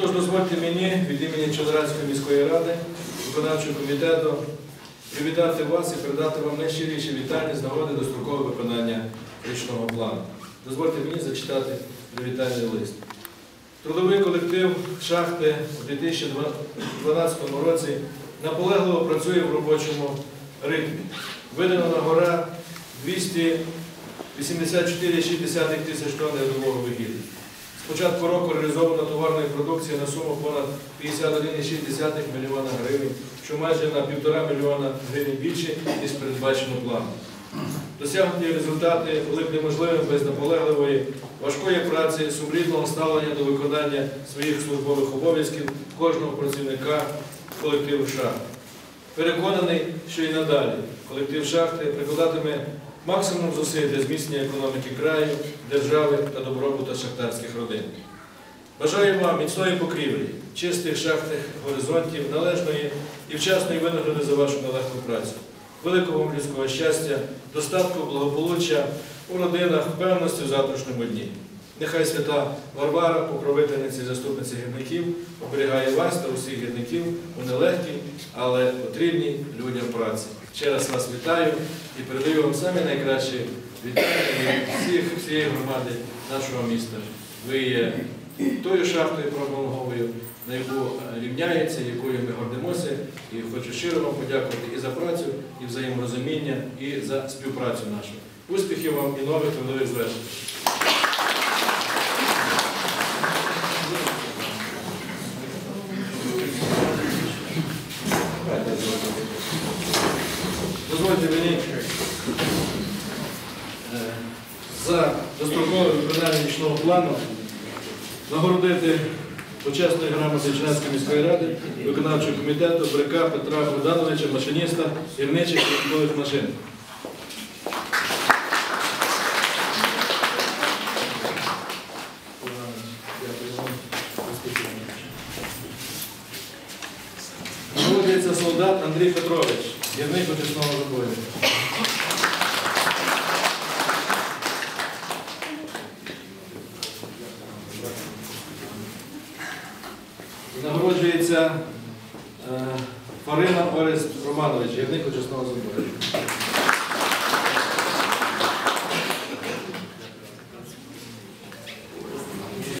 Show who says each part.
Speaker 1: тож дозвольте мені від імені Чоловіцької міської ради, виконавчого комітету привітати вас і передати вам найщиріші вітання з нагоди дострокового виконання річного плану. Дозвольте мені зачитати привітальний лист. Трудовий колектив шахти у 2012 році наполегливо працює в робочому ритмі. Видана на гора 284,6 тисяч тонн рядового вугілля. З початку року реалізовано товарної продукції на суму понад 51,6 мільйона гривень, що майже на 1,5 мільйона гривень більше, ніж передбачено планом. Досягнуті результати були б неможливими без наполегливої, важкої праці, сумлінного ставлення до виконання своїх службових обов'язків кожного працівника колективу шахти. Переконаний, що і надалі колектив шахти прикладатиме максимум зусиль для зміцнення економіки краю, держави та добробута шахтарських родин. Бажаю вам міцної покрівлі, чистих шахтних горизонтів, належної і вчасної винагороди за вашу нелегку працю, великого вам людського щастя, достатку, благополуччя у родинах, впевненості в завтрашньому дні. Нехай свята Варвара, покровительниця і заступниця гірників, оберігає вас та усіх гірників у нелегкій, але потрібній людям праці. Ще раз вас вітаю і передаю вам самі найкращі вітання всіх, всієї громади нашого міста. Ви є тою шахтою промолговою, на яку рівняється, якою ми гордимося. І хочу щиро вам подякувати і за працю, і взаєморозуміння, і за співпрацю нашу. Успіхів вам і нових трудових звершень. Дозвольте мені е, за дострокове виконання нічного плану нагородити почесної грамоти Чернецької міської ради, виконавчого комітету Брика Петра Богдановича, машиніста гірничих військових машин. Нагороджується солдат Андрій Петрович, гірник почесного забою. Нагороджується е, Фарина Орест Романович, гірник почесного забою.